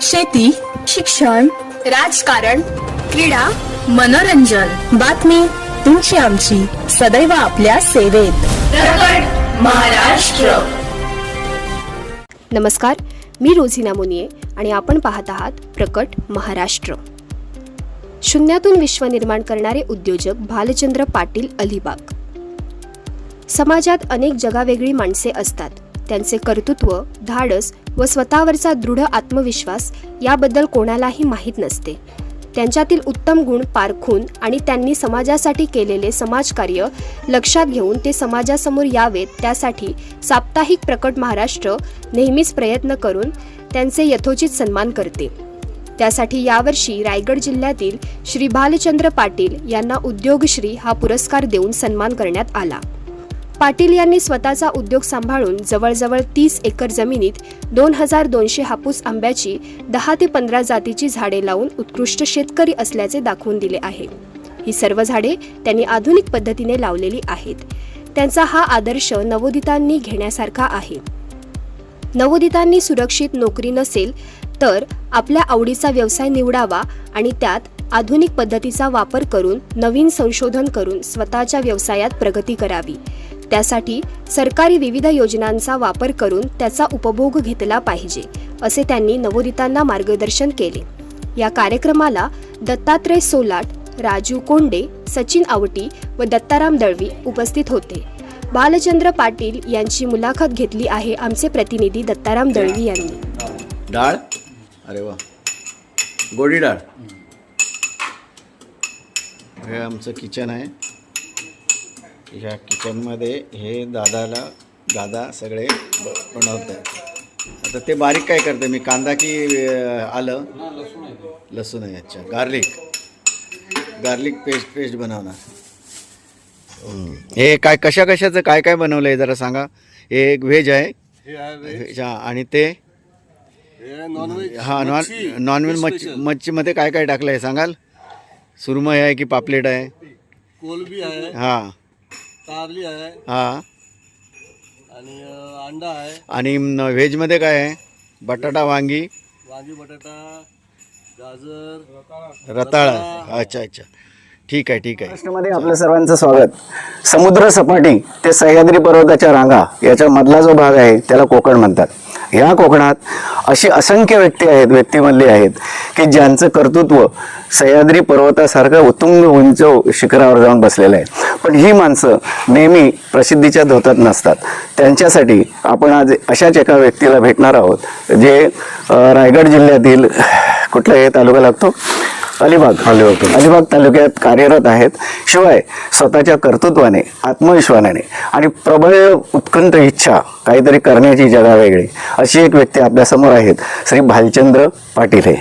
शेती शिक्षण राजकारण क्रीडा मनोरंजन. बातमी तुमची आमची. सदैव आपल्या सेवेत. महाराष्ट्र. नमस्कार मी रोझिना मुनिये आणि आपण पाहत आहात प्रकट महाराष्ट्र. शून्यातून विश्व निर्माण करणारे उद्योजक भालचंद्र पाटील अलिबाग. समाजात अनेक जगावेगळी माणसे असतात. त्यांचे कर्तृत्व धाडस व स्वतःवरचा दृढ आत्मविश्वास याबद्दल कोणालाही माहीत नसते. त्यांच्यातील उत्तम गुण पारखून आणि त्यांनी समाजासाठी केलेले समाजकार्य लक्षात घेऊन ते समाजासमोर यावेत त्यासाठी साप्ताहिक प्रकट महाराष्ट्र नेहमीच प्रयत्न करून त्यांचे यथोचित सन्मान करते. त्यासाठी यावर्षी रायगड जिल्ह्यातील श्री भालचंद्र पाटील यांना उद्योगश्री हा पुरस्कार देऊन सन्मान करण्यात आला. पाटील यांनी स्वतःचा उद्योग सांभाळून जवळजवळ तीस एकर जमिनीत दोन हजार दोनशे हापूस आंब्याची दहा ते पंधरा जातीची झाडे लावून उत्कृष्ट शेतकरी असल्याचे दाखवून दिले आहे. ही सर्व झाडे त्यांनी आधुनिक पद्धतीने लावलेली आहेत. त्यांचा हा आदर्श नवोदितांनी घेण्यासारखा आहे. नवोदितांनी सुरक्षित नोकरी नसेल तर आपल्या आवडीचा व्यवसाय निवडावा आणि त्यात आधुनिक पद्धतीचा वापर करून नवीन संशोधन करून स्वतःच्या व्यवसायात प्रगती करावी. त्यासाठी सरकारी विविध योजनांचा वापर करून त्याचा उपभोग घेतला पाहिजे असे त्यांनी नवोदितांना मार्गदर्शन केले. या कार्यक्रमाला दत्तात्रय सोलाट राजू कोंडे सचिन आवटी व दत्ताराम दळवी उपस्थित होते. बालचंद्र पाटील यांची मुलाखत घेतली आहे आमचे प्रतिनिधी दत्ताराम दळवी यांनी. डाळ? अरे वा. गोडी डाळ? हे आमचं किचन आहे. ह्या किचनमध्ये हे दादाला दादा सगळे ब बनवत आहेत आता ते बारीक काय करते? मी कांदा की आलं? लसूण आहे. अच्छा. गार्लिक. गार्लिक पेस्ट पेस्ट बनवणार. हे काय कशा कशाचं काय काय बनवलं आहे? जरा सांगा. हे एक व्हेज आहे. आणि ते? हे हा नॉन नॉनव्हेज मच्छी. मच्छीमध्ये काय काय टाकलं आहे सांगाल? सुरमई आहे की पापलेट आहे? कोलबी आहे. हां. कारली आहे. हां. आणि अंडा आहे. आणि व्हेजमध्ये काय आहे? बटाटा वांगी. वांगी बटाटा गाजर रताळा. अच्छा अच्छा. ठीक आहे ठीक आहे. महाराष्ट्रामध्ये आपलं सर्वांचं स्वागत. समुद्र सपाटी ते सह्याद्री पर्वताच्या रांगा याच्या मधला जो भाग आहे त्याला कोकण म्हणतात. ह्या कोकणात अशी असंख्य व्यक्ती आहेत व्यक्तिमल्ली आहेत की ज्यांचं कर्तृत्व सह्याद्री पर्वतासारखं उत्तुंग उंच शिखरावर जाऊन बसलेलं आहे. पण ही माणसं नेहमी प्रसिद्धीच्या धोतात नसतात. त्यांच्यासाठी आपण आज अशाच एका व्यक्तीला भेटणार आहोत जे रायगड जिल्ह्यातील कुठला हे तालुका लागतो अलिबाग. अलिबाग अलिबाग तालुक्यात कार्यरत आहेत. शिवाय स्वतःच्या कर्तृत्वाने आत्मविश्वासाने आणि प्रबळ उत्कंठ इच्छा काहीतरी करण्याची जगावेगळी अशी एक व्यक्ती आपल्यासमोर आहेत. श्री भालचंद्र पाटील हे.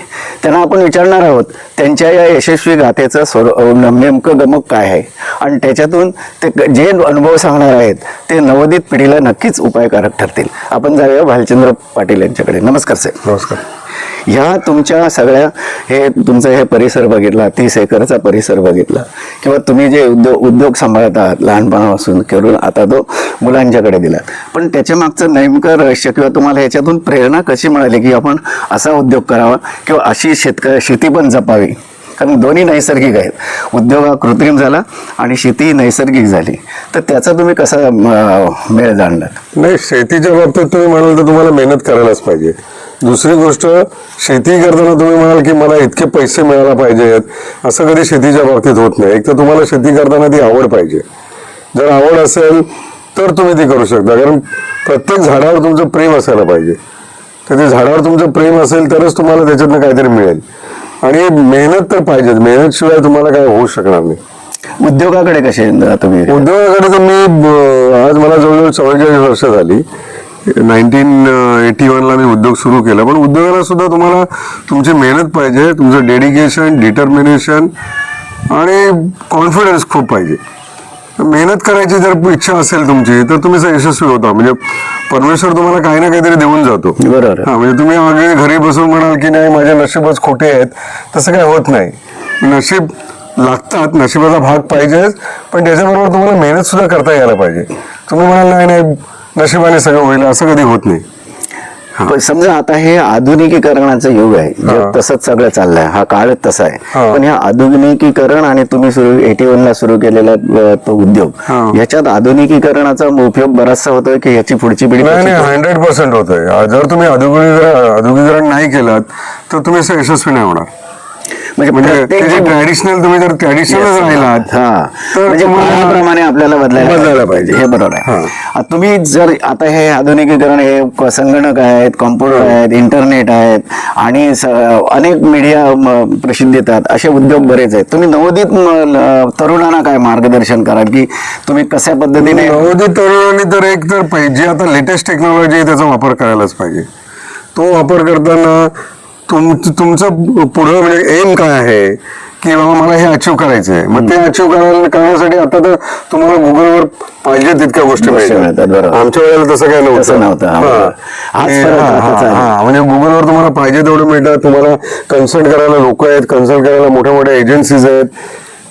त्यांना आपण विचारणार आहोत त्यांच्या या यशस्वी गाथेचं स्वर नेमकं गमक काय आहे? आणि त्याच्यातून ते जे अनुभव सांगणार आहेत ते नवोदित पिढीला नक्कीच उपायकारक ठरतील. आपण जाऊया भालचंद्र पाटील यांच्याकडे. नमस्कार साहेब नमस्कार. ह्या तुमच्या सगळ्या हे तुमचा हे परिसर बघितला तीस एकरचा परिसर बघितला. किंवा तुम्ही जे उद्योग उद्योग सांभाळत आहात लहानपणापासून करून आता तो मुलांच्याकडे दिला. पण त्याच्या मागचं नेमकं रहस्य किंवा तुम्हाला ह्याच्यातून प्रेरणा कशी मिळाली की आपण असा उद्योग करावा किंवा अशी शेतक शेती पण जपावी? कारण दोन्ही नैसर्गिक आहेत. उद्योग हा कृत्रिम झाला आणि शेती ही नैसर्गिक झाली. तर त्याचा तुम्ही कसा मेळ जाणणार नाही शेतीच्या बाबतीत तुम्ही म्हणाल तर तुम्हाला मेहनत करायलाच पाहिजे. दुसरी गोष्ट शेती करताना तुम्ही म्हणाल की मला इतके पैसे मिळायला पाहिजेत असं कधी शेतीच्या बाबतीत होत नाही. एक तर तुम्हाला शेती करताना ती आवड पाहिजे. जर आवड असेल तर तुम्ही ती करू शकता. कारण प्रत्येक झाडावर तुमचं प्रेम असायला पाहिजे. तर ते झाडावर तुमचं प्रेम असेल तरच तुम्हाला त्याच्यातनं काहीतरी मिळेल. आणि मेहनत तर पाहिजेच. मेहनत शिवाय तुम्हाला काय होऊ शकणार नाही. उद्योगाकडे कसे तुम्ही उद्योगाकडे तर मी आज मला जवळजवळ चव्वेचाळीस वर्ष झाली. नाईन्टीन एटी वनला मी उद्योग सुरू केला. पण उद्योगाला सुद्धा तुम्हाला तुमची मेहनत पाहिजे तुमचं डेडिकेशन डिटर्मिनेशन आणि कॉन्फिडन्स खूप पाहिजे. मेहनत करायची जर इच्छा असेल तुमची तर तुम्ही यशस्वी होता. म्हणजे परमेश्वर तुम्हाला काही ना काहीतरी देऊन जातो. बरोबर. हा म्हणजे तुम्ही मागे घरी बसून म्हणाल की नाही माझे नशीबच खोटे आहेत तसं काय होत नाही. नशीब लागतात नशिबाचा भाग पाहिजेच पण त्याच्याबरोबर तुम्हाला मेहनत सुद्धा करता यायला पाहिजे. तुम्ही म्हणाल नाही नाही नशिबाने सगळं होईल असं कधी होत नाही. पण समजा आता हे आधुनिकीकरणाचं युग आहे. जग तसंच सगळं चाललंय हा काळच तसा आहे. पण ह्या आधुनिकीकरण आणि तुम्ही सुरू एटी वन ला सुरू केलेला तो उद्योग. याच्यात आधुनिकीकरणाचा उपयोग बराचसा होतोय की याची पुढची पिढी? हंड्रेड पर्सेंट होत आहे जर तुम्ही अधुगीकरण नाही केलं तर तुम्ही असं यशस्वी नाही होणार म्हणजे म्हणजे ट्रॅडिशनल तुम्ही जर ट्रॅडिशनलच राहिलात हा. म्हणजे काळाप्रमाणे आपल्याला बदलायला बदलायला पाहिजे. हे बरोबर आहे. तुम्ही जर आता हे आधुनिकीकरण हे संगणक आहेत कॉम्प्युटर आहेत इंटरनेट आहेत आणि अनेक मीडिया प्रसिद्ध येतात असे उद्योग बरेच आहेत. तुम्ही नवोदित तरुणांना काय मार्गदर्शन कराल? की तुम्ही कशा पद्धतीने नवोदित तरुणांनी तर एक तर पाहिजे आता लेटेस्ट टेक्नॉलॉजी आहे त्याचा वापर करायलाच पाहिजे. तो वापर करताना तुम तुमचं पुढं म्हणजे एम काय आहे? की बाबा मला हे अचीव करायचं आहे मग ते अचीव करायला करण्यासाठी आता तर तुम्हाला गुगलवर पाहिजे तितक्या गोष्टी मिळतात. आमच्या वेळेला तसं काय नव्हतं. म्हणजे गुगलवर तुम्हाला पाहिजे तेवढं मिळतात तुम्हाला कन्सल्ट करायला लोक आहेत. कन्सल्ट करायला मोठ्या मोठ्या एजन्सीज आहेत.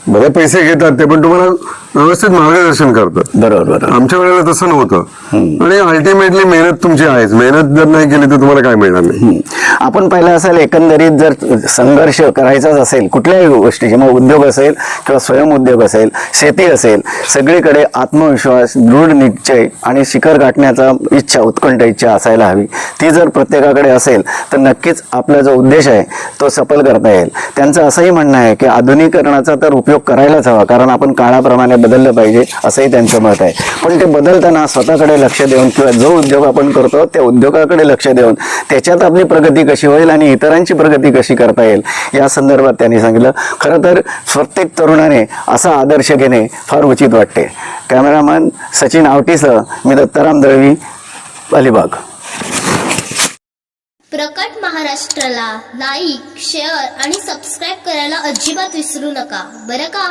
भले पैसे घेतात ते पण तुम्हाला व्यवस्थित मार्गदर्शन करतात बरोबर बरोबर. आमच्या वेळेला तसं नव्हतं. आणि अल्टिमेटली मेहनत तुमची आहेच. मेहनत जर नाही केली तर तुम्हाला काय मिळणार नाही. आपण पाहिलं असेल एकंदरीत जर संघर्ष करायचाच असेल कुठल्याही गोष्टीची मग उद्योग असेल किंवा स्वयंउद्योग असेल शेती असेल सगळीकडे आत्मविश्वास दृढ निश्चय आणि शिखर गाठण्याचा इच्छा उत्कंठ इच्छा असायला हवी. ती जर प्रत्येकाकडे असेल तर नक्कीच आपला जो उद्देश आहे तो सफल करता येईल. त्यांचं असंही म्हणणं आहे की आधुनिकीकरणाचा तर उपयोग करायलाच हवा कारण आपण काळाप्रमाणे बदललं पाहिजे असंही त्यांचं मत आहे. पण ते बदलताना स्वतःकडे लक्ष देऊन किंवा जो उद्योग आपण करतो त्या उद्योगाकडे लक्ष देऊन त्याच्यात आपली प्रगती कशी होईल आणि इतरांची प्रगती कशी करता येईल या संदर्भात त्यांनी सांगितलं. खरं तर प्रत्येक तरुणाने असा आदर्श घेणे फार उचित वाटते. कॅमेरामॅन सचिन आवटीसह मी दत्ताराम दळवी अलिबाग. प्रकट महाराष्ट्राला लाईक शेअर आणि सबस्क्राईब करायला अजिबात विसरू नका. बरं का?